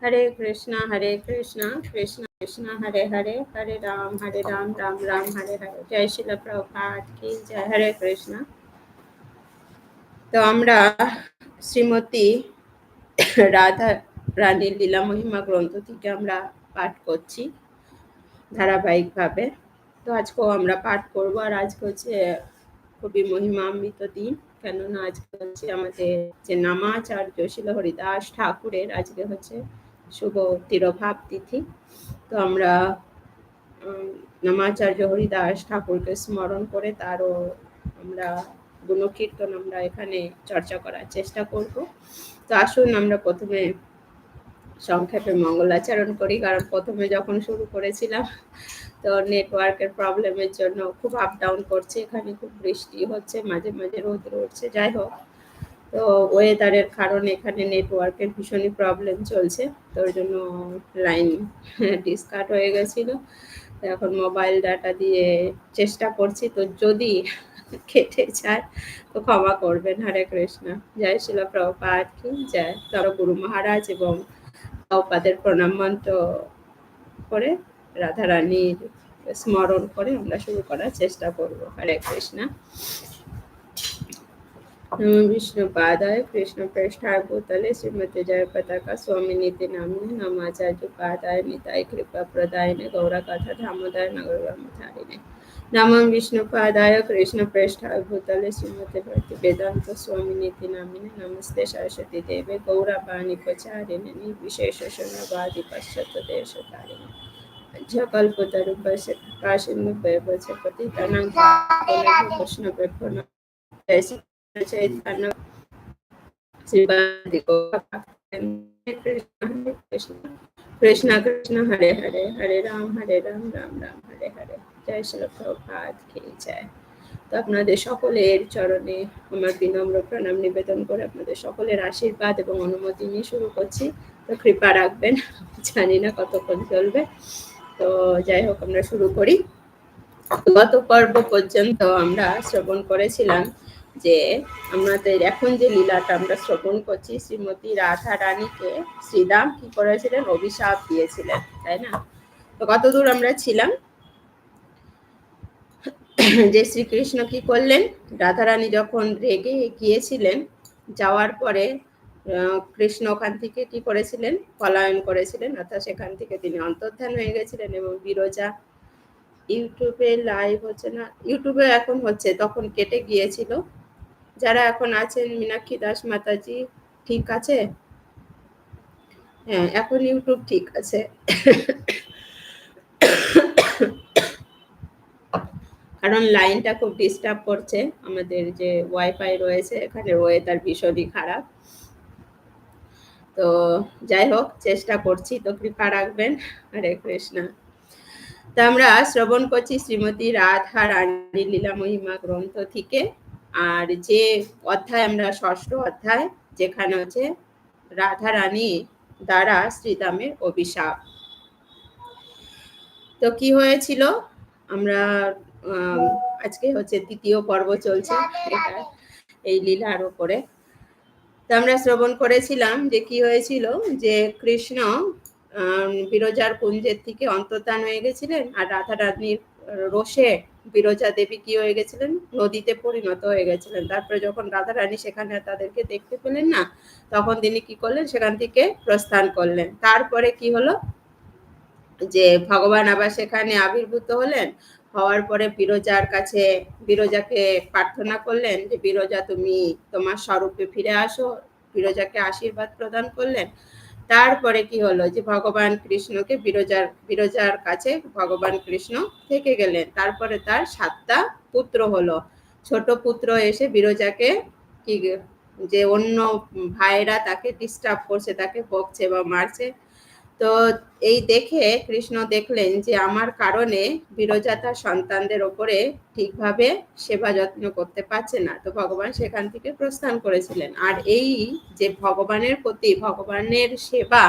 হরে কৃষ্ণ হরে কৃষ্ণ কৃষ্ণ কৃষ্ণ, হরে হরে হরে রাম হরে রাম রাম রাম, হরে হরে। জয় শিল প্রভাত কি, জয় হরে কৃষ্ণ। তো আমরা শ্রীমতী রাধা রানীর লীলা মহিমা গ্রন্থ থেকে আমরা পাঠ করছি ধারাবাহিকভাবে। তো আজকেও আমরা পাঠ করব আর আজকে হচ্ছে খুবই মহিমান্বিত দিন। কেননা আজকে হচ্ছে আমাদের যে নামাচার্য শিল হরিদাস ঠাকুরের আজকে হচ্ছে শুভ তিরভাব তিথি। তো আমরা নামাচার্য হরিদাস ঠাকুরকে স্মরণ করে তারও আমরা গুণকীর্তন আমরা এখানে চর্চা করার চেষ্টা করব। তো আসুন আমরা প্রথমে সংক্ষেপে মঙ্গলাচরণ করি, কারণ প্রথমে যখন শুরু করেছিলাম, তো নেটওয়ার্কের প্রবলেমের জন্য খুব আপ ডাউন করছে, এখানে খুব বৃষ্টি হচ্ছে, মাঝে মাঝে রোদ উঠছে যাই হোক তো ওয়েদারের কারণে এখানে নেটওয়ার্কের ভীষণই প্রবলেম চলছে, তো তোর জন্য লাইন ডিসকাট হয়ে গেছিল। এখন মোবাইল ডাটা দিয়ে চেষ্টা করছি, তো যদি কেটে যায়, তো ক্ষমা করবেন। হরে কৃষ্ণ। জয় শিল প্রভুপাত কি জয়। তর গুরু মহারাজ এবং প্রভুপাদের প্রণাম মন্ত্র করে রাধারানীর স্মরণ করে আমরা শুরু করার চেষ্টা করব। হরে কৃষ্ণ। नमो विष्णुपादाय कृष्णपृष्ठाय भूतले श्रीमतेजाय पताका स्वामिनीति नाम्ने नमाचार्योपादाय निताय कृपा प्रदाय ने गौरा कथा धामोदय नगर ब्रह्मचारी नगरवर्मधारिणे नमं विष्णुपादाय कृष्णपृष्ठाय भूतले श्रीमते भक्ति वेदांत, स्वामी नीति नाम नमस्ते सरस्वती देवे गौरापाणिपचारिणे निर्विशेष शून्यवादि पश्चात् देशकारिणे। अध्यकल्पतरु काशिन्वय वचपति तनङ् कृष्णपृष्ठ जय श्री কৃষ্ণ কৃষ্ণ হরে হরে হরে রাম হরে রাম রাম রাম হরে হরে জয় শ্রী তো আপনাদের সকলের চরণে আমার বিনম্র প্রণাম নিবেদন করে আপনাদের সকলের আশীর্বাদ এবং অনুমতি নিয়ে শুরু করছি। তো কৃপা রাখবেন, জানি না কতক্ষণ চলবে। তো যাই হোক, আমরা শুরু করি। গত পর্ব পর্যন্ত আমরা শ্রবণ করেছিলাম যে আমাদের এখন যে লীলাটা আমরা শ্রবণ করছি, শ্রীমতী রাধা রানীকে শ্রীরাম কি করেছিলেন? অভিশাপ দিয়েছিলেন, তাই না? তো কতদূর আমরা ছিলাম? যে শ্রীকৃষ্ণ কি করলেন? রাধারানী যখন রেগে গিয়েছিলেন, যাওয়ার পরে কৃষ্ণ ওখান থেকে কি করেছিলেন? পলায়ন করেছিলেন, অর্থাৎ সেখান থেকে তিনি অন্তর্ধান হয়ে গেছিলেন এবং বিরজা ইউটিউবে লাইভ হচ্ছে না, ইউটিউবে এখন হচ্ছে, তখন কেটে গিয়েছিল। যারা এখন আছেন, মীনাক্ষী দাস, মাতাজি, ঠিক আছে? হ্যাঁ এখন ইউটিউব ঠিক আছে। কারণ লাইনটা খুব ডিস্টার্ব করছে আমাদের যে ওয়াইফাই রয়েছে, এখানে ওয়েদার ভীষণই খারাপ। তো যাই হোক, চেষ্টা করছি, তো কৃপা রাখবেন। হরে কৃষ্ণ। তো আমরা শ্রবণ করছি শ্রীমতী রাধা রানী লীলা মহিমা গ্রন্থ থেকে। আর যে অধ্যায় আমরা ষষ্ঠ অধ্যায়, যেখানে হচ্ছে রাধা রানী দ্বারা শ্রীদামের অভিশাপ। তো কি হয়েছিল? আমরা আজকে হচ্ছে তৃতীয় পর্ব চলছে এই লীলার উপরে। তো আমরা শ্রবণ করেছিলাম যে কি হয়েছিল? যে কৃষ্ণ বিরজার কুঞ্জের থেকে অন্তর্ধান হয়ে গেছিলেন আর রাধা রানীর রোষে বিরজা দেবী কি হয়ে গেছিলেন? নদীতে পরিণত হয়ে গেছিলেন। তারপরে যখন রাধা রানী সেখানে তাদেরকে দেখতে পেলেন না, তখন তিনি কি করলেন? সেখান থেকে প্রস্থান করলেন। তারপরে কি হলো? যে ভগবান আবার সেখানে আবির্ভূত হলেন। হওয়ার পরে বিরজার কাছে, বিরজাকে প্রার্থনা করলেন যে, বিরজা, তুমি তোমার স্বরূপে ফিরে আসো। বিরজাকে আশীর্বাদ প্রদান করলেন। তারপরে কি হলো যে ভগবান কৃষ্ণকে বিরজার বিরজার কাছে ভগবান কৃষ্ণ থেকে গেলেন। তারপরে তার সাতটা পুত্র হলো। ছোট পুত্র এসে বিরজাকে কি যে অন্য ভাইরা তাকে ডিস্টার্ব করছে, তাকে বকছে বা মারছে। তো এই দেখে কৃষ্ণ দেখলেন যে আমার কারণে বিরজা তার সন্তানদের ওপরে ঠিকভাবে সেবা যত্ন করতে পারছে না। তো ভগবান সেখান থেকে প্রস্থান করেছিলেন। আর এই যে ভগবানের প্রতি, ভগবানের সেবা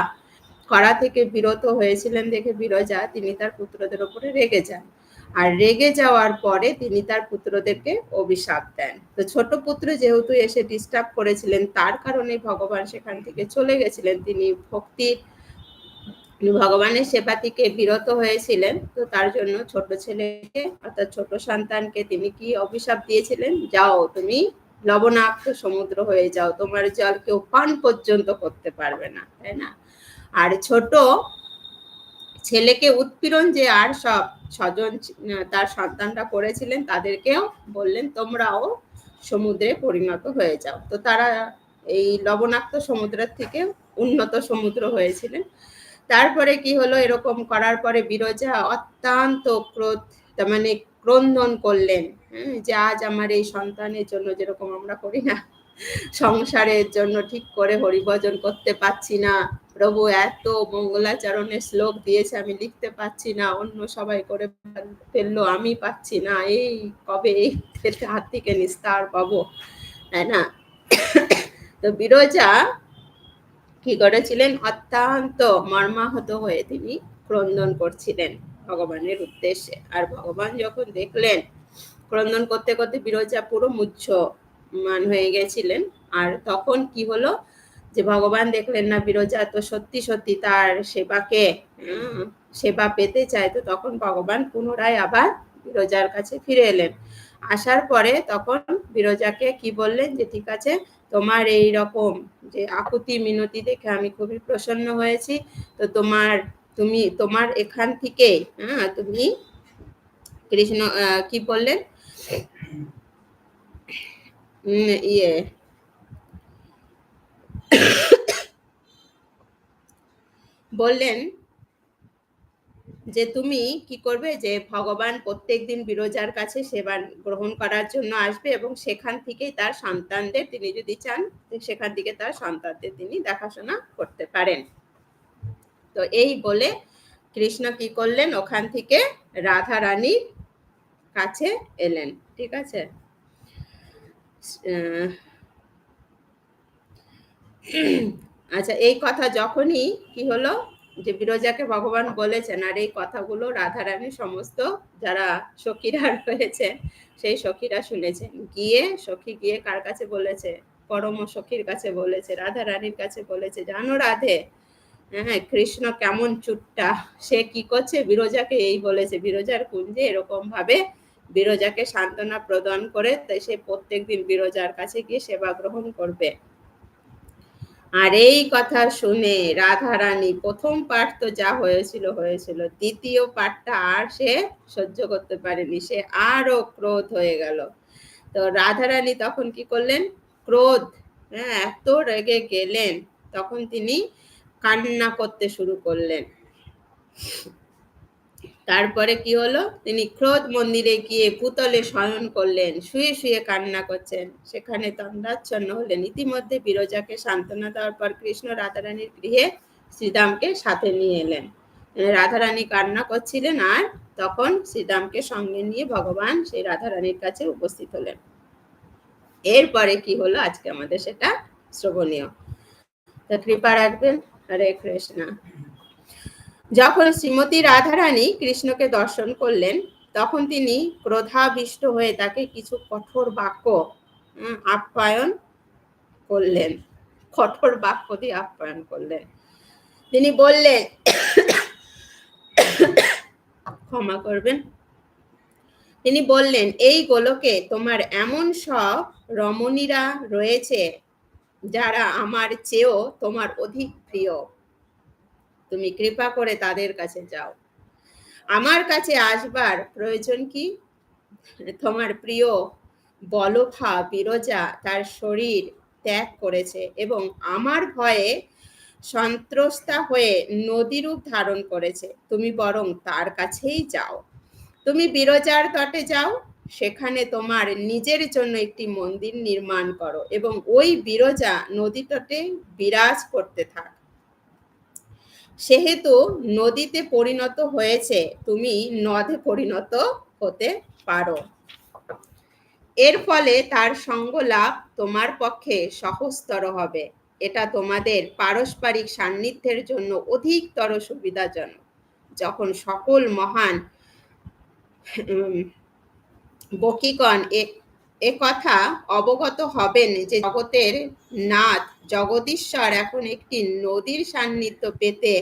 করা থেকে বিরত হয়েছিলেন দেখে বিরজা, তিনি তার পুত্রদের ওপরে রেগে যান। আর রেগে যাওয়ার পরে তিনি তার পুত্রদেরকে অভিশাপ দেন। তো ছোট পুত্র যেহেতু এসে ডিস্টার্ব করেছিলেন, তার কারণে ভগবান সেখান থেকে চলে গেছিলেন। তিনি ভক্তির ভগবানের সেবা থেকে বিরত হয়েছিলেন। তো তার জন্য ছোট ছেলেকে অর্থাৎ ছোট সন্তানকে তিনি কি অভিশাপ দিয়েছিলেন? যাও, তুমি লবণাক্ত সমুদ্র হয়ে যাও, তোমার জল কেউ পান পর্যন্ত করতে পারবে না, তাই না? আর ছোট ছেলেকে উৎপীড়ন যে আর সব স্বজন তার সন্তানরা করেছিলেন, তাদেরকেও বললেন, তোমরাও সমুদ্রে পরিণত হয়ে যাও। তো তারা এই লবণাক্ত সমুদ্রের থেকে উন্নত সমুদ্র হয়েছিলেন। তারপরে কি হলো? এরকম করার পরে বিরজা অত্যন্ত ক্রোধ মানে ক্রন্দন করলেন। হ্যাঁ, যে আজ আমার এই সন্তানের জন্য যেরকম আমরা করি না সংসারের জন্য ঠিক করে হরিভজন করতে পাচ্ছি না। প্রভু এত মঙ্গলাচরণের শ্লোক দিয়েছে আমি লিখতে পাচ্ছি না অন্য সবাই করে ফেলল আমি পাচ্ছি না এই কবে এই হাত থেকে নিস্তার পাবো? তাই না? তো বিরজা কি করেছিলেন? অত্যন্ত মর্মাহত হয়ে তিনি ক্রন্দন করছিলেন ভগবানের উদ্দেশ্যে। আর ভগবান যখন দেখলেন, ক্রন্দন করতে করতে বিরজা পুরো মুচ্ছ মান হয়ে গেছিলেন। আর তখন কি হলো? যে ভগবান দেখলেন না বিরজা, তো সত্যি সত্যি তার সেবাকে সেবা পেতে চায়। তো তখন ভগবান পুনরায় আবার বিরজার কাছে ফিরে এলেন। আসার পরে তখন বিরজাকে কি বললেন? যে ঠিক আছে তোমার এই রকম যে আকুতি মিনতি দেখে আমি খুবই প্রসন্ন হয়েছি। তো তোমার, তুমি, তোমার এখান থেকে হ্যাঁ তুমি কৃষ্ণ কি বললেন? ইয়ে। বললেন যে তুমি কি করবে? যে ভগবান প্রত্যেক দিন বিরজার কাছে সেবা গ্রহণ করার জন্য আসবে এবং সেখান থেকেই তার সন্তানদের তিনি যদি চান, সেখান থেকে তার সন্তানদের তিনি দেখাশোনা করতে পারেন। তো এই বলে কৃষ্ণ কি করলেন? ওখান থেকে রাধা রানীর কাছে এলেন। ঠিক আছে? আচ্ছা এই কথা যখনই কি হলো? যে বিরজাকে ভগবান বলেছেন, আর এই কথাগুলো রাধারানী সমস্ত যারা সখীরা রয়েছে সেই সখীরা শুনেছেন। গিয়ে সখী গিয়ে কার কাছে বলেছে? পরম সখীর কাছে বলেছে রাধা রানীর কাছে বলেছে। জানো রাধে হ্যাঁ কৃষ্ণ কেমন চুট্টা, সে কি করছে? বিরজাকে এই বলেছে, বিরজার কুঞ্জে এরকম ভাবে বিরজাকে সান্ত্বনা প্রদান করে সে প্রত্যেক দিন বিরজার কাছে গিয়ে সেবা গ্রহণ করবে। আর এই কথা শুনে রাধা রানী প্রথম পাঠ তো যা হয়েছিল হয়েছিল। দ্বিতীয় পাঠটা আর সে সহ্য করতে পারেনি, সে আরও ক্রোধ হয়ে গেল। তো রাধা রানী তখন কি করলেন? ক্রোধ হ্যাঁ এত রেগে গেলেন, তখন তিনি কান্না করতে শুরু করলেন। তারপরে কি হলো? তিনি ক্রোধ মন্দিরে গিয়ে পুতলে শয়ন করলেন, শুয়ে শুয়ে কান্না করছেন। সেখানে তন্দাচ্ছন্ন হলেন। ইতিমধ্যে বিরজাকে সান্ত্বনা দেওয়ার পর কৃষ্ণ রাধারানীর গৃহে শ্রীদামকে সাথে নিয়ে এলেন। রাধারানী কান্না করছিলেন আর তখন শ্রীদামকে সঙ্গে নিয়ে ভগবান সেই রাধারানীর কাছে উপস্থিত হলেন। এরপরে কি হলো? আজকে আমাদের সেটা শ্রবণীয়। তা কৃপা রাখবেন। হরে কৃষ্ণ। যখন শ্রীমতী রাধারানী কৃষ্ণকে দর্শন করলেন, তখন তিনি ক্রোধাবিষ্ট হয়ে তাকে কিছু কঠোর বাক্য আপ্যায়ন করলেন। কঠোর বাক্য দিয়ে আপ্যায়ন করলেন। তিনি বললেন, ক্ষমা করবেন। তিনি বললেন, এই গোলকে তোমার এমন সব রমণীরা রয়েছে যারা আমার চেয়েও তোমার অধিক প্রিয়। তুমি কৃপা করে তাদের কাছে যাও। আমার কাছে আসবার প্রয়োজন কি? তোমার প্রিয় বলফা বিরজা তার শরীর ত্যাগ করেছে এবং আমার ভয়ে সন্ত্রস্তা হয়ে নদীরূপ ধারণ করেছে। তুমি বরং তার কাছেই যাও। তুমি বিরজার তটে যাও। সেখানে তোমার নিজের জন্য একটি মন্দির নির্মাণ করো এবং ওই বিরজা নদী তটে বিরাজ করতে থাক। সেহেতু নদীতে পরিণত হয়েছে, তুমি নদে পরিণত হতে পারো। এর ফলে তার সঙ্গ লাভ তোমার পক্ষে সহজতর হবে। এটা তোমাদের পারস্পরিক সান্নিধ্যের জন্য অধিকতর সুবিধাজনক। যখন সকল মহান বকিগণ এ কথা অবগত হবেন যে জগতের নাথ জগদীশ্বর এখন একটি নদীর সান্নিধ্য পেতে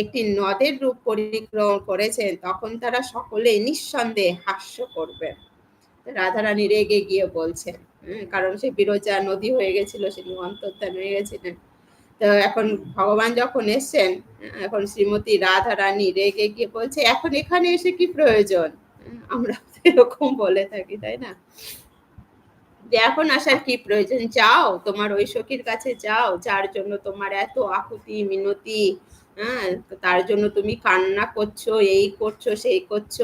একটি নদের রূপ পরিক্রমণ করেছেন। তখন তারা সকলে নিঃসন্দেহে হাস্য করবেন। রাধারানী রেগে গিয়ে বলছেন কারণ সে বিরোচা নদী হয়ে গেছিল, সে অন্তর্ধান হয়ে গেছিলেন। তো এখন ভগবান যখন এসছেন, এখন শ্রীমতী রাধা রানী রেগে গিয়ে বলছে, এখন এখানে এসে কি প্রয়োজন? আমরা এরকম বলে থাকি, তাই না? এখন আসার কি প্রয়োজন, যাও, তোমার ওই সখীর কাছে যাও, যার জন্য তোমার এত আকুতি, মিনতি হ্যাঁ তার জন্য তুমি কান্না করছ, এই করছ, সেই করছ,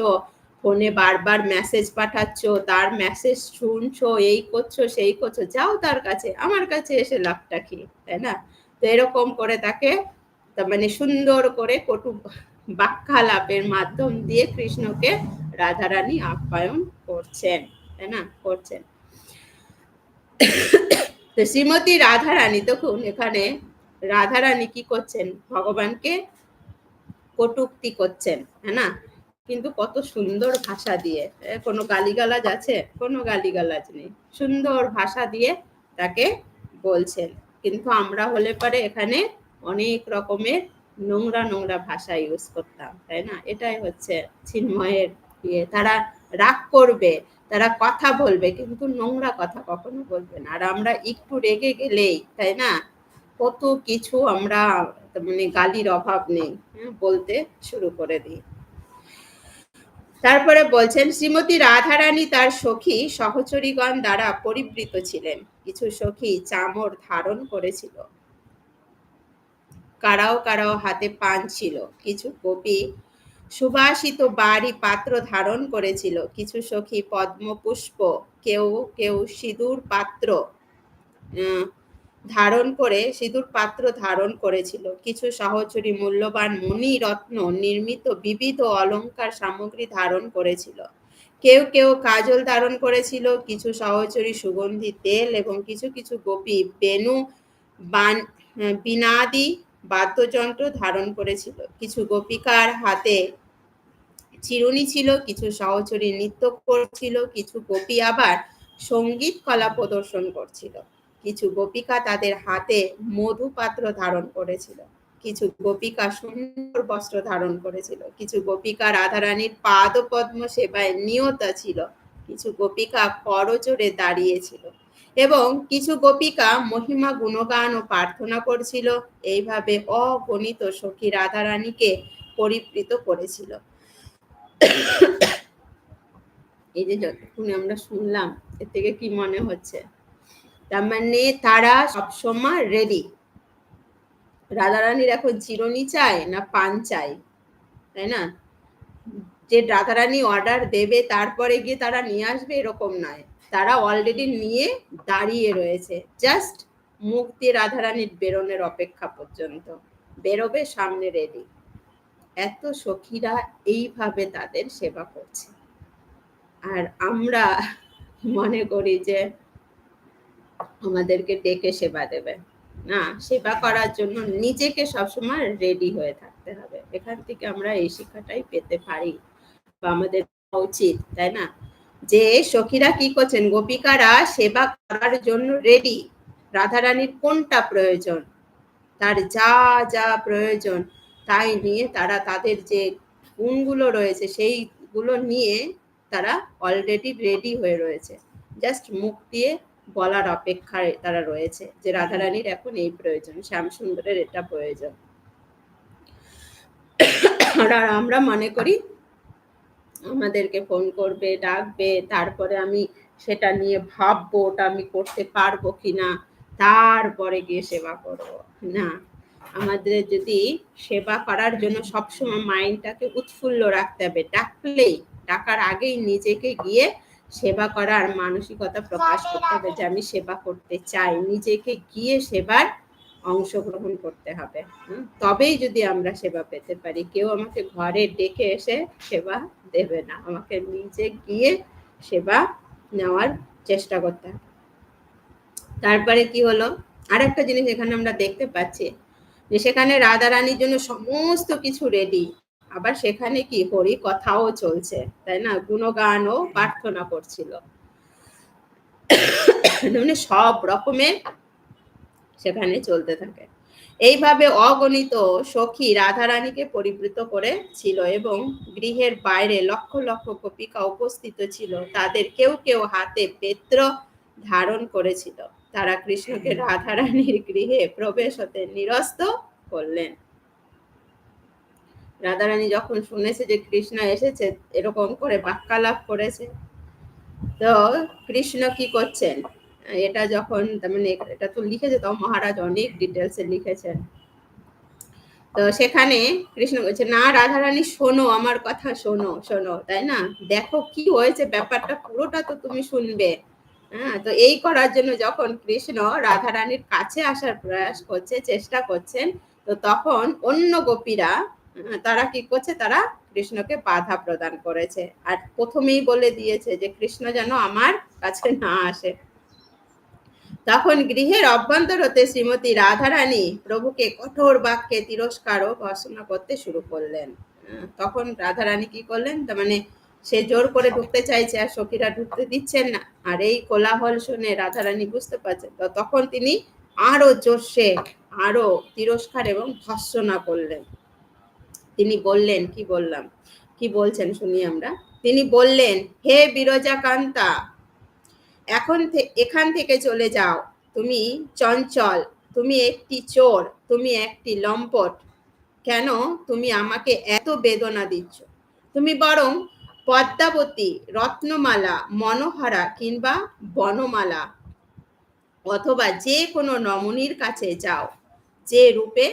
ফোনে বারবার মেসেজ পাঠাচ্ছ, তার মেসেজ শুনছো, এই করছ, সেই করছ, যাও তার কাছে, আমার কাছে এসে লাভটা কি, তাই না? তো এরকম করে তাকে মানে সুন্দর করে কটু বাক্যালাপের মাধ্যম দিয়ে কৃষ্ণকে রাধারানী আপ্যায়ন করছেন, তাই না? করছেন। তো শ্রীমতী রাধারানী তখন এখানে রাধারানী কি করছেন? ভগবানকে কটুক্তি করছেন হ্যাঁ না? কিন্তু কত সুন্দর ভাষা দিয়ে কোনো গালিগালাজ আছে? কোনো গালিগালাজ নেই। সুন্দর ভাষা দিয়ে তাকে বলছেন। কিন্তু আমরা হলে পরে এখানে অনেক রকমের নোংরা নোংরা ভাষা ইউজ করতাম, তাই না? এটাই হচ্ছে চিন্ময়ের ইয়ে। তারা রাগ করবে তারা কথা বলবে কিন্তু নোংরা কথা কখনো বলবে না। আর আমরা একটু রেগে গেলেই তাই না? কত কিছু আমরা মানে গালির অভাব নেই হ্যাঁ, বলতে শুরু করে দিই। তারপরে বলছেন শ্রীমতী রাধারানী তার সখী সহচরীগণ দ্বারা পরিবৃত ছিলেন। কিছু সখী চামর ধারণ করেছিল। কারাও কারাও হাতে পান ছিল। কিছু গোপী সুবাসিত বাড়ি পাত্র ধারণ করেছিল। কিছু সখী পদ্মপুষ্প, কেউ কেউ সিঁদুর পাত্র ধারণ করে সিঁদুর পাত্র ধারণ করেছিল। কিছু সহচরী মূল্যবান মণি রত্ন নির্মিত বিবিধ অলঙ্কার সামগ্রী ধারণ করেছিল। কেউ কেউ কাজল ধারণ করেছিল। কিছু সহচরী সুগন্ধি, তেল এবং কিছু কিছু গোপী, বেনু, বান বিনাদি বাদ্যযন্ত্র ধারণ করেছিল। কিছু গোপিকার হাতে চিরুনি ছিল, কিছু সহচরী নৃত্য করছিল, কিছু গোপী আবার সংগীত কলা প্রদর্শন করছিল। কিছু গোপিকা তাদের হাতে মধু পাত্র ধারণ করেছিল। কিছু গোপিকা সুন্দর বস্ত্র ধারণ করেছিল। কিছু গোপিকা রাধারানীর পাদ পদ্ম সেবায় নিয়ত ছিল। কিছু গোপিকা করচরে দাঁড়িয়েছিল এবং কিছু গোপিকা মহিমা গুণগান ও প্রার্থনা করছিল। এইভাবে অগণিত সখী রাধারানীকে পরিবৃত করেছিল। এই যে যতক্ষণ আমরা শুনলাম, এর থেকে কি মনে হচ্ছে? তার মানে তারা সবসময় রেডি রাধারানীর এখন চিরনি চায় না পান চাই? তাই না? যে রাধারানী অর্ডার দেবে, তারপরে গিয়ে তারা নিয়ে আসবে, এরকম নয়। তারা অলরেডি নিয়ে দাঁড়িয়ে রয়েছে। জাস্ট মুখ দিয়ে রাধারানীর বেরোনের অপেক্ষা পর্যন্ত। বেরোবে সামনে রেডি এত সখীরা এইভাবে তাদের সেবা করছে। আর আমরা মনে করি যে আমাদেরকে ডেকে সেবা দেবে। না, সেবা করার জন্য নিজেকে সবসময় রেডি হয়ে থাকতে হবে। এখান থেকে আমরা এই শিক্ষাটাই পেতে পারি। বা আমাদের উচিত, তাই না? যে সখীরা কি করছেন? গোপিকারা সেবা করার জন্য রেডি রাধারানীর কোনটা প্রয়োজন? তার যা যা প্রয়োজন, তাই নিয়ে তারা তাদের যে গুণগুলো রয়েছে, সেইগুলো নিয়ে তারা অলরেডি রেডি হয়ে রয়েছে। জাস্ট মুখ দিয়ে বলার অপেক্ষায় তারা রয়েছে যে রাধারানীর এখন এই প্রয়োজন শ্যাম সুন্দরের এটা প্রয়োজন। আর আমরা মনে করি আমাদেরকে ফোন করবে, ডাকবে, তারপরে আমি সেটা নিয়ে ভাববো ওটা আমি করতে পারব কি না তারপরে গিয়ে সেবা করব। না, আমাদের যদি সেবা করার জন্য সবসময় মাইন্ডটাকে উৎফুল্ল রাখতে হবে, ডাকলেই, ডাকার আগেই নিজেকে গিয়ে সেবা করার মানসিকতা প্রকাশ করতে হবে যে আমি সেবা করতে চাই। নিজেকে গিয়ে সেবার অংশগ্রহণ করতে হবে। তবেই যদি আমরা সেবা পেতে পারি। কেউ আমাকে ঘরে ডেকে এসে সেবা দেবে না। আমাকে নিজে গিয়ে সেবা নেওয়ার চেষ্টা করতে হবে। তারপরে কি হলো? আর একটা জিনিস এখানে আমরা দেখতে পাচ্ছি যে সেখানে রাধা রানীর জন্য সমস্ত কিছু রেডি আবার সেখানে কি? হরি কথাও চলছে, তাই না? গুণগানও প্রার্থনা করছিল। মানে সব রকমের সেখানে চলতে থাকে। এইভাবে অগণিত সখী রাধারানীকে পরিবৃত করেছিল এবং গৃহের বাইরে লক্ষ লক্ষ কপিকা উপস্থিত ছিল। তাদের কেউ কেউ হাতে পেত্র ধারণ করেছিল। তারা কৃষ্ণকে রাধারানীর গৃহে প্রবেশ হতে নিরস্ত করলেন। রাধারানী যখন শুনেছে যে কৃষ্ণ এসেছে, এরকম করে বাক্যালাপ করেছে। তো কৃষ্ণ কি করছেন? এটা যখন মানে এটা তো লিখেছে, তো মহারাজ অনেক ডিটেলসে লিখেছেন। তো সেখানে কৃষ্ণ বলছে, না রাধারানী, শোনো, আমার কথা শোনো শোনো, তাই না? দেখো কি হয়েছে, ব্যাপারটা পুরোটা তো তুমি শুনবে। হ্যাঁ তো এই করার জন্য যখন কৃষ্ণ রাধারানীর কাছে আসার প্রয়াস করছে, চেষ্টা করছেন, তো তখন অন্য গোপীরা তারা কি করছে, তারা কৃষ্ণকে বাধা প্রদান করেছে। আর প্রথমেই বলে দিয়েছে যে, কৃষ্ণ যেন আমার কাছে না আসে। তখন গৃহের অভ্যন্তর হতে শ্রীমতী রাধারানী প্রভুকে কঠোর বাক্যে তিরস্কার ও ভর্সনা করতে শুরু করলেন। তখন রাধারানী কি করলেন? তার মানে সে জোর করে ঢুকতে চাইছে আর সখীরা ঢুকতে দিচ্ছেন না। আর এই কোলাহল শুনে রাধারানী বুঝতে পারছেন। তো তখন তিনি আরও জোরসে আরও তিরস্কার এবং ভর্সনা করলেন। তিনি বললেন, কি বললাম? কি বলছেন শুনি আমরা? তিনি বললেন, হে বিরজা কান্তা এখন এখান থেকে চলে যাও। তুমি চঞ্চল, তুমি একটি চোর, তুমি একটি লম্পট। কেন তুমি আমাকে এত বেদনা দিচ্ছ? তুমি বরং পদ্মাবতী, রত্নমালা, মনোহারা কিংবা বনমালা অথবা যে কোনো নমনীর কাছে যাও, যে রূপে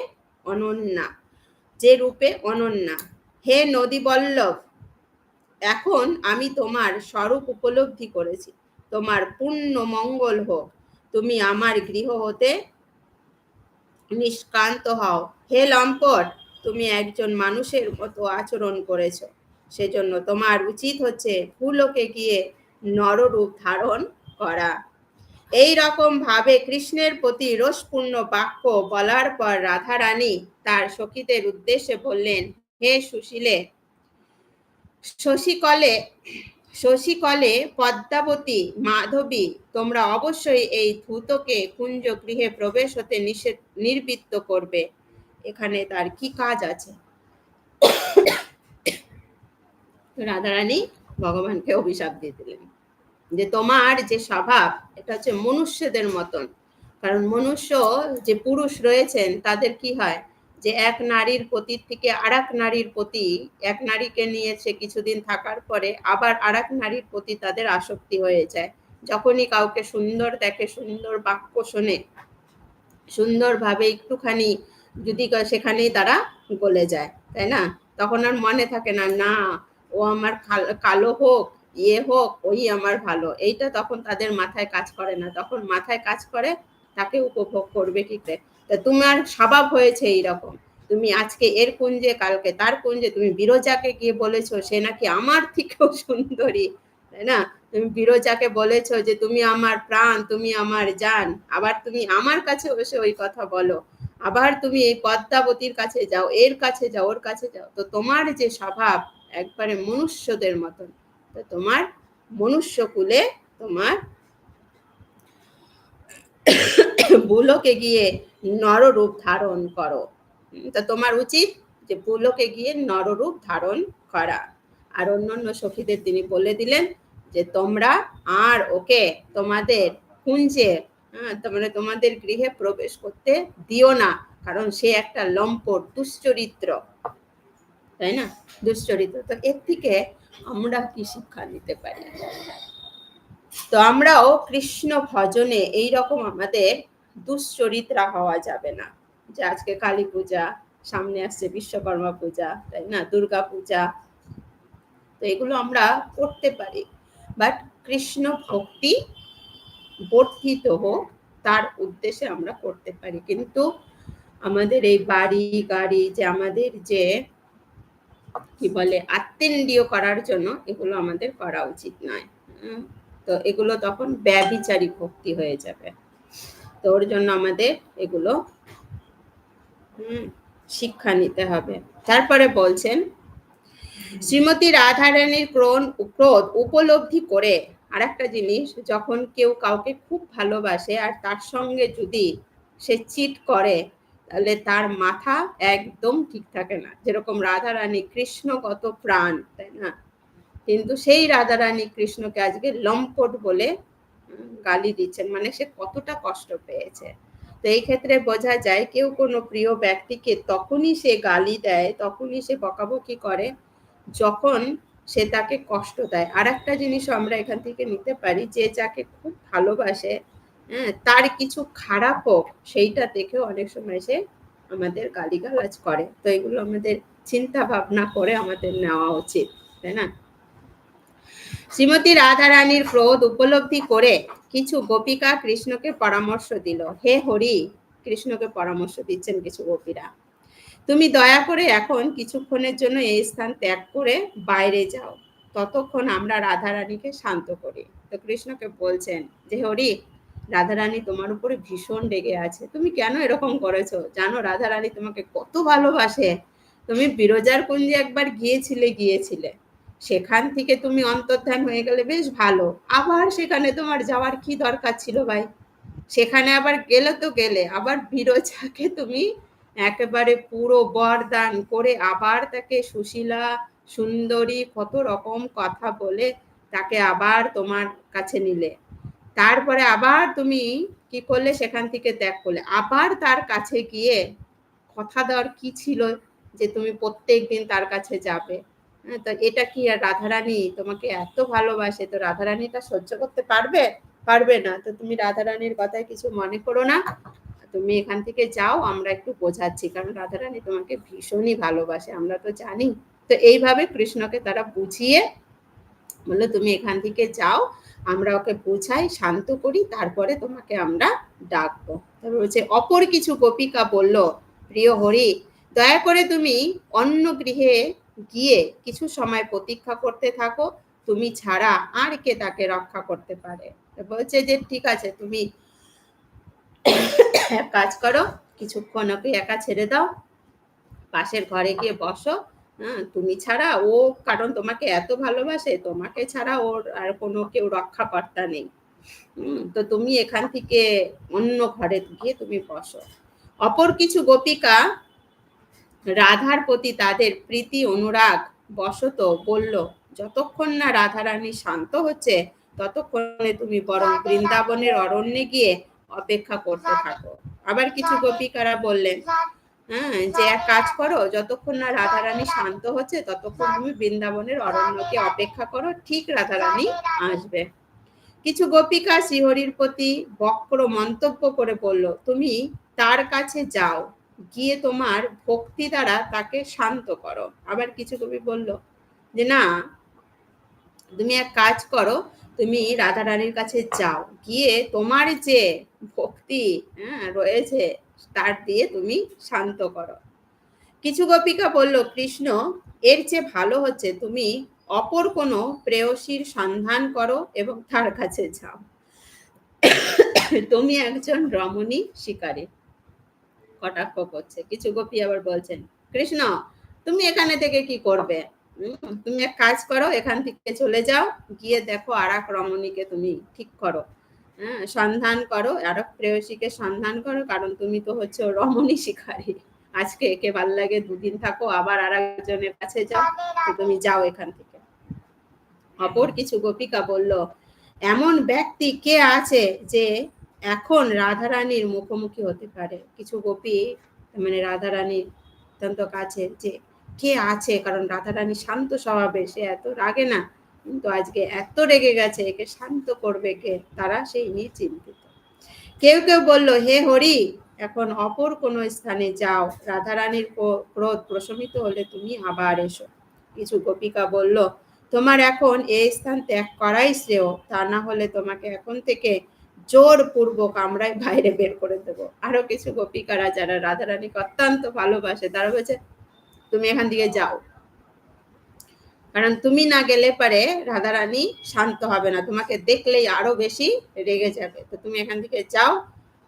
অনন্যা, যে রূপে অনন্যা। হে নদী বল্লভ এখন আমি তোমার স্বরূপ উপলব্ধি করেছি। তোমার পূর্ণ মঙ্গল হোক। তুমি আমার গৃহ হতে নিষ্কান্ত হও। হে লম্পট, তুমি একজন মানুষের মতো আচরণ করেছ। সেজন্য তোমার উচিত হচ্ছে ফুলকে গিয়ে নররূপ ধারণ করা। এই রকম ভাবে কৃষ্ণের প্রতি রসপূর্ণ বাক্য বলার পর রাধা রানী তার সখীদের উদ্দেশ্যে বললেন, হে সুশীলে, শশীকলে শশীকলে, পদ্মাবতী, মাধবী, তোমরা অবশ্যই এই ধূতকে কুঞ্জ গৃহে প্রবেশ হতে নিষেধ, নির্বৃত্ত করবে। এখানে তার কি কাজ আছে? রাধারানী ভগবানকে অভিশাপ দিয়ে দিলেন যে তোমার যে স্বভাব, এটা হচ্ছে মনুষ্যদের মতন। কারণ মনুষ্য যে পুরুষ রয়েছেন, তাদের কি হয়? যে এক নারীর প্রতি থেকে আর নারীর প্রতি, এক নারীকে নিয়ে সে কিছুদিন থাকার পরে আবার আর নারীর প্রতি তাদের আসক্তি হয়ে যায়। যখনই কাউকে সুন্দর দেখে, সুন্দর বাক্য শোনে, সুন্দরভাবে একটুখানি যদি সেখানেই তারা গলে যায়, তাই না? তখন আর মনে থাকে না না, ও আমার কালো হোক ইয়ে হোক, ওই আমার ভালো। এইটা তখন তাদের মাথায় কাজ করে না। তখন মাথায় কাজ করে, তাকে উপভোগ করবে কি তা তোমার স্বভাব হয়েছে এইরকম। তুমি আজকে এর কুঞ্জে, কালকে তার কুঞ্জে, তুমি বিরোজাকে গিয়ে বলেছ, সে নাকি আমার থেকেও সুন্দরী, তাই না? তুমি বিরোজাকে বলেছ যে, তুমি আমার প্রাণ, তুমি আমার জান। আবার তুমি আমার কাছে বসে ওই কথা বলো। আবার তুমি এই পদ্মাবতীর কাছে যাও, এর কাছে যাও, ওর কাছে যাও। তো তোমার যে স্বভাব, একবারে মনুষ্যদের মতন। তো তোমার মনুষ্য কুলে তোমার বুলোকে গিয়ে নররূপ ধারণ করো। তা তোমার উচিত যে বুলোকে গিয়ে নররূপ ধারণ করা। আর অন্যান্য সখীদের তিনি বলে দিলেন যে, তোমরা আর ওকে তোমাদের কুঞ্জে হ্যাঁ মানে তোমাদের গৃহে প্রবেশ করতে দিও না, কারণ সে একটা লম্পট, দুশ্চরিত্র। তাই না? দুশ্চরিত্র। তো এর থেকে আমরা কি শিক্ষা নিতে পারি? তো আমরাও কৃষ্ণ ভজনে এই রকম আমাদের দুশ্চরিত্রা হওয়া যাবে না। যে আজকে কালী পূজা, সামনে আসছে বিশ্বকর্মা পূজা, তাই না? দুর্গা পূজা। তো এগুলো আমরা করতে পারি। বাট কৃষ্ণ ভক্তি বর্ধিত হোক, তার উদ্দেশ্যে আমরা করতে পারি। কিন্তু আমাদের এই বাড়ি, গাড়ি, যে আমাদের যে, কি বলে আত্মেন্দ্রিয় করার জন্য এগুলো আমাদের করা উচিত নয়। তো এগুলো তখন ব্যবিচারী ভক্তি হয়ে যাবে। তো ওর জন্য আমাদের এগুলো শিক্ষা নিতে হবে। তারপরে বলছেন, শ্রীমতী রাধারানীর ক্রোন ক্রোধ উপলব্ধি করে আর একটা জিনিস, যখন কেউ কাউকে খুব ভালোবাসে আর তার সঙ্গে যদি সে চিট করে, তাহলে তার মাথা একদম ঠিক থাকে না। যেরকম রাধা রানী কৃষ্ণগত প্রাণ, তাই না? কিন্তু সেই রাধা রানী কৃষ্ণকে আজকে লম্পট বলে গালি দিচ্ছেন। মানে সে কতটা কষ্ট পেয়েছে। তো এই ক্ষেত্রে বোঝা যায় কেউ কোনো প্রিয় ব্যক্তিকে তখনই সে গালি দেয়, তখনই সে বকাবকি করে, যখন সে তাকে কষ্ট দেয়। আর একটা জিনিস আমরা এখান থেকে নিতে পারি, যে যাকে খুব ভালোবাসে হ্যাঁ তার কিছু খারাপ হোক, সেইটা দেখেও অনেক সময় সে আমাদের গালিগালাজ করে। তো এগুলো আমাদের চিন্তা ভাবনা করে আমাদের নেওয়া উচিত, তাই না? শ্রীমতী রাধা রানীর ক্রোধ উপলব্ধি করে কিছু গোপিকা কৃষ্ণকে পরামর্শ দিল। হে হরি, কৃষ্ণকে পরামর্শ দিচ্ছেন কিছু গোপীরা। তুমি দয়া করে এখন কিছুক্ষণের জন্য এই স্থান ত্যাগ করে বাইরে যাও। ততক্ষণ আমরা রাধা রানীকে শান্ত করি। তো কৃষ্ণকে বলছেন, যে হরি রাধা রানী তোমার উপরে ভীষণ রেগে আছে। তুমি কেন এরকম করেছ? জানো রাধা রানী তোমাকে কত ভালোবাসে। তুমি বিরজার কুঞ্জে একবার গিয়েছিলে গিয়েছিলে। সেখান থেকে তুমি অন্তর্ধান হয়ে গেলে বেশ ভালো। আবার সেখানে তোমার যাওয়ার কি দরকার ছিল ভাই? সেখানে আবার গেলে তো গেলে, আবার বিরজাকে তুমি একেবারে পুরো বরদান করে আবার তাকে সুশীলা, সুন্দরী কত রকম কথা বলে তাকে আবার তোমার কাছে নিলে। তারপরে আবার তুমি কি করলে? সেখান থেকে ত্যাগ করলে। আবার তার কাছে গিয়ে কথা দেওয়ার কি ছিল যে তুমি প্রত্যেক দিন তার কাছে যাবে? তো এটা কি আর রাধারানী তোমাকে এত ভালোবাসে? তো রাধারানীটা সহ্য করতে পারবে? পারবে না। তো তুমি রাধারানীর কথায় কিছু মনে করো না। তুমি এখান থেকে যাও, আমরা একটু বোঝাচ্ছি। কারণ রাধারানী তোমাকে ভীষণই ভালোবাসে, আমরা তো জানি। তো এইভাবে কৃষ্ণকে তারা বুঝিয়ে বলল, তুমি এখান থেকে যাও, আমরা ওকে বোঝাই, শান্ত করি, তারপরে তোমাকে আমরা ডাকবো। তারপর হচ্ছে অপর কিছু গোপিকা বলল, প্রিয় হরি, দয়া করে তুমি অন্য গৃহে গিয়ে কিছু সময় প্রতীক্ষা করতে থাকো। তুমি ছাড়া আর কে তাকে রক্ষা করতে পারে। বলছে যে, ঠিক আছে, তুমি কাজ করো, কিছুক্ষণ ওকে একা ছেড়ে দাও। পাশের ঘরে গিয়ে বসো। হ্যাঁ তুমি ছাড়া ও, কারণ তোমাকে এত ভালোবাসে, তোমাকে ছাড়া ওর আর কোনো কেউ রক্ষাকর্তা নেই। তো তুমি এখান থেকে অন্য ঘরে গিয়ে তুমি বসো। অপর কিছু গোপিকা রাধার প্রতি তাদের প্রীতি, অনুরাগ বশত বলল, যতক্ষণ না রাধারানী শান্ত হচ্ছে, ততক্ষণে তুমি বরং বৃন্দাবনের অরণ্যে গিয়ে অপেক্ষা করতে থাকো। আবার কিছু গোপিকারা বললেন হ্যাঁ যে এক কাজ করো, যতক্ষণ না রাধারানী শান্ত হচ্ছে, ততক্ষণ তুমি বৃন্দাবনের অরণ্যকে অপেক্ষা করো, ঠিক রাধারানী আসবে। কিছু গোপিকা শ্রীহরির প্রতি বক্র মন্তব্য করে বলল, তুমি তার কাছে যাও গিয়ে তোমার ভক্তি দ্বারা তাকে শান্ত করো। আবার কিছু কবি বলল যে, না, তুমি এক কাজ করো, তুমি রাধা রানীর কাছে যাও। গিয়ে তোমার যে ভক্তি হ্যাঁ রয়েছে, তার দিয়ে তুমি শান্ত করো। কিছু গোপিকা বলল, কৃষ্ণ, এর চেয়ে ভালো হচ্ছে তুমি অপর কোনো প্রেয়সীর সন্ধান করো এবং তার কাছে যাও। তুমি একজন রমণী শিকারী। কটাক্ষ করছে। কিছু গোপী আবার বলছেন, কৃষ্ণ, তুমি এখানে থেকে কি করবে? তুমি এক কাজ করো, এখান থেকে চলে যাও, গিয়ে দেখো আর এক রমণীকে তুমি ঠিক করো। হ্যাঁ সন্ধান করো আর এক প্রেয়সীকে সন্ধান করো, কারণ তুমি তো হচ্ছে রমণী শিকারী। আজকে একে ভালো লাগে, দুদিন থাকো, আবার আর একজনের কাছে যাও তুমি যাও এখান থেকে। অপর কিছু গোপিকা বলল, এমন ব্যক্তি কে আছে যে এখন রাধারানীর মুখোমুখি হতে পারে। কিছু গোপী মানে রাধারানীর অত্যন্ত কাছে যে কে আছে? কারণ রাধারানী শান্ত স্বভাবের সে এত রাগে না, কিন্তু আজকে এত রেগে গেছে, একে শান্ত করবে কে? তারা সেই নিয়ে চিন্তিত। কেউ কেউ বলল, হে হরি, এখন অপর কোনো স্থানে যাও। রাধারানীর ক্রোধ প্রশমিত হলে তুমি আবার এসো। কিছু গোপিকা বলল, তোমার এখন এই স্থান ত্যাগ করাই শ্রেয়। তা না হলে তোমাকে এখন থেকে জোর পূর্বক আমরাই বাইরে বের করে দেব। আরও কিছু গোপিকারা যারা রাধারানীকে অত্যন্ত ভালোবাসে, তারা বলছে, তুমি এখান থেকে যাও। কারণ তুমি না গেলে পারে রাধারানী শান্ত হবে না। তোমাকে দেখলেই আরও বেশি রেগে যাবে। তো তুমি এখান থেকে যাও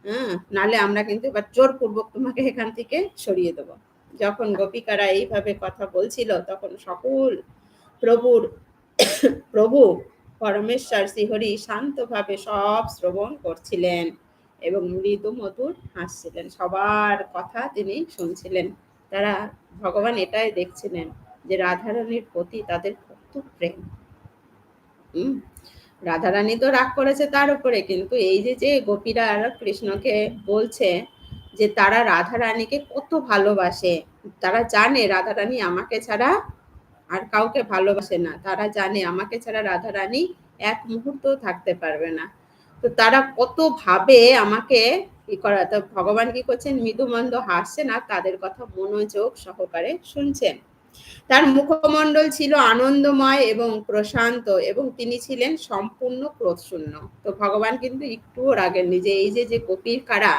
হ্যাঁ নালে আমরা কিন্তু এবার জোরপূর্বক তোমাকে এখান থেকে সরিয়ে দেবো। যখন গোপিকারা এইভাবে কথা বলছিল, তখন সকল প্রভুর, প্রভু পরমেশ্বর শ্রীহরি শান্তভাবে সব শ্রবণ করছিলেন এবং মৃদু মধুর হাসছিলেন। সবার কথা তিনি শুনছিলেন। তারা ভগবান এটাই দেখছিলেন যে রাধারানীর প্রতি তাদের কত প্রেম। হম রাধারানী তো রাগ করেছে তার উপরে, কিন্তু এই যে যে গোপীরা কৃষ্ণকে বলছে যে তারা রাধারানীকে কত ভালোবাসে, তারা জানে রাধারানী আমাকে ছাড়া আর কাউকে ভালোবাসে না। তারা জানে আমাকে ছাড়া রাধা রানী এক মুহূর্ত থাকতে পারবে না। তো তারা কত ভাবে আমাকে কি করা, তো ভগবান কি করছেন? মৃদুমন্দ হাসছেন আর তাদের কথা মনোযোগ সহকারে শুনছেন। তার মুখমণ্ডল ছিল আনন্দময় এবং প্রশান্ত এবং তিনি ছিলেন সম্পূর্ণ ক্রোধশূন্য। তো ভগবান কিন্তু একটুও রাগেননি যে, এই যে যে গোপীর কারা,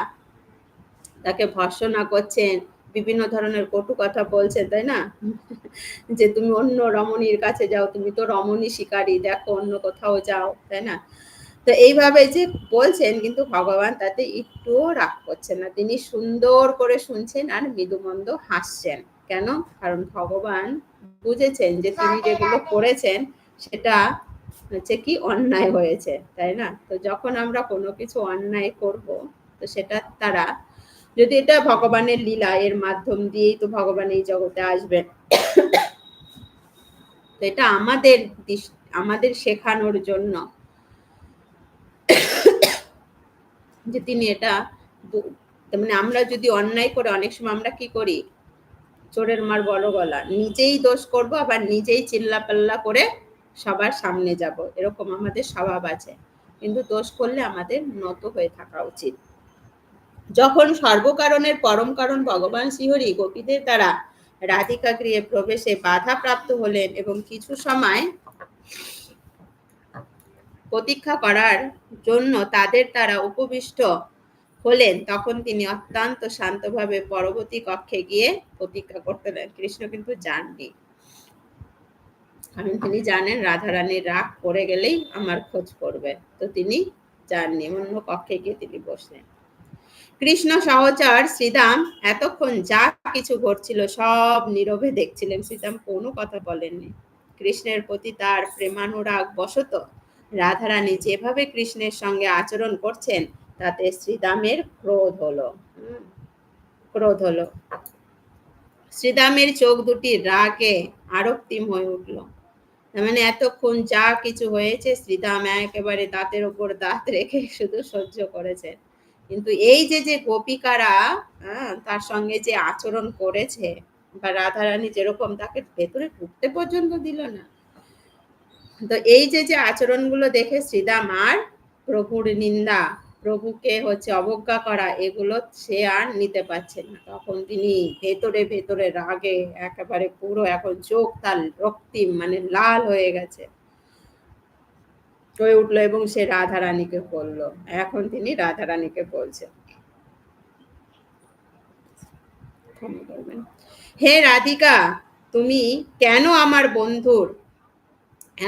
তাকে ভর্সনা করছেন বিভিন্ন ধরনের কটু কথা বলছেন তাই না? যে তুমি অন্য রমণীর কাছে যাও, তুমি তো রমণী শিকারী, দেখো অন্য কোথাও যাও, তাই না? তো এইভাবে যে বলছেন, কিন্তু ভগবান তাতে একটুও রাগ করছেন না। তিনি সুন্দর করে শুনছেন আর মৃদুমন্দ হাসছেন। কেন? কারণ ভগবান বুঝেছেন যে তিনি যেগুলো করেছেন, সেটা হচ্ছে কি অন্যায় হয়েছে, তাই না? তো যখন আমরা কোনো কিছু অন্যায় করব, তো সেটা তারা যদি এটা ভগবানের লীলা, এর মাধ্যম দিয়েই তো ভগবান এই জগতে আসবেন। তো এটা আমাদের আমাদের শেখানোর জন্য। যে তিনি এটা মানে আমরা যদি অন্যায় করে, অনেক সময় আমরা কি করি? চোরের মার বড় গলা। নিজেই দোষ করব, আবার নিজেই চিল্লা পাল্লা করে সবার সামনে যাব। এরকম আমাদের স্বভাব আছে। কিন্তু দোষ করলে আমাদের নত হয়ে থাকা উচিত। যখন সর্বকারণের পরম কারণ ভগবান শ্রীহরি গোপীদের দ্বারা রাধিকা গৃহে প্রবেশে বাধা প্রাপ্ত হলেন এবং কিছু সময় প্রতীক্ষা করার জন্য তাদের দ্বারা উপবিষ্ট হলেন, তখন তিনি অত্যন্ত শান্তভাবে পরবর্তী কক্ষে গিয়ে প্রতীক্ষা করতে কৃষ্ণ কিন্তু জাননি কারণ তিনি জানেন রাধারানীর রাগ পড়ে গেলেই আমার খোঁজ করবে। তো তিনি যাননি অন্য কক্ষে গিয়ে তিনি বসলেন। কৃষ্ণ সহচর শ্রীদাম, এতক্ষণ যা কিছু ঘটছিল সব নীরবে দেখছিলেন। শ্রীদাম কোনো কথা বলেননি। কৃষ্ণের প্রতি তার প্রেমানুরাগ বশত রাধারানী যেভাবে কৃষ্ণের সঙ্গে আচরণ করছেন, তাতে শ্রীদামের ক্রোধ হলো। ক্রোধ হলো। শ্রীদামের চোখ দুটি রাগে আরক্তিম হয়ে উঠল। মানে এতক্ষণ যা কিছু হয়েছে, শ্রীদাম একেবারে দাঁতের ওপর দাঁত রেখে শুধু সহ্য করেছে। কিন্তু এই যে যে গোপিকারা হ্যাঁ, তার সঙ্গে যে আচরণ করেছে বা রাধারানী যেরকম তাকে ভেতরে ঢুকতে পর্যন্ত দিল না তো এই যে যে আচরণগুলো দেখে শ্রীদাম আর প্রভুর নিন্দা প্রভুকে হচ্ছে অবজ্ঞা করা এগুলো সে আর নিতে পারছে না। তখন তিনি ভেতরে ভেতরে রাগে একেবারে পুরো এখন চোখ তার রক্তিম মানে লাল হয়ে গেছে। হয়ে উঠল এবং সে রাধারানীকে বলল, এখন তিনি রাধারানীকে বলছেন। হে রাধিকা, তুমি কেন আমার বন্ধুর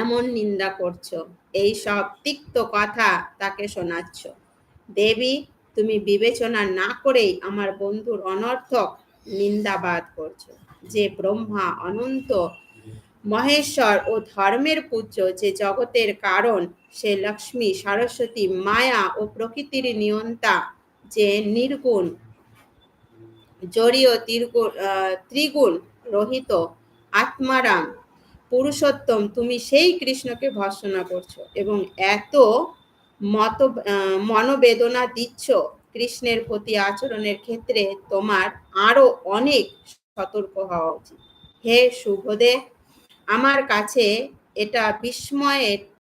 এমন নিন্দা করছ? এই সব তিক্ত কথা তাকে শোনাচ্ছ। দেবী, তুমি বিবেচনা না করেই আমার বন্ধুর অনর্থক নিন্দাবাদ করছ। যে ব্রহ্মা অনন্ত মহেশ্বর ও ধর্মের পূজ্য যে জগতের কারণ, সে লক্ষ্মী, সরস্বতী, মায়া ও প্রকৃতির নিয়ন্তা যে নির্গুণ, জড়ীয় ত্রিগুণ রহিত আত্মারাম, পুরুষোত্তম, তুমি সেই কৃষ্ণকে ভর্সনা করছ এবং এত মত মনোবেদনা দিচ্ছ কৃষ্ণের প্রতি আচরণের ক্ষেত্রে তোমার আরও অনেক সতর্ক হওয়া উচিত। হে শুভদেব আমার কাছে এটা বিস্ময়ের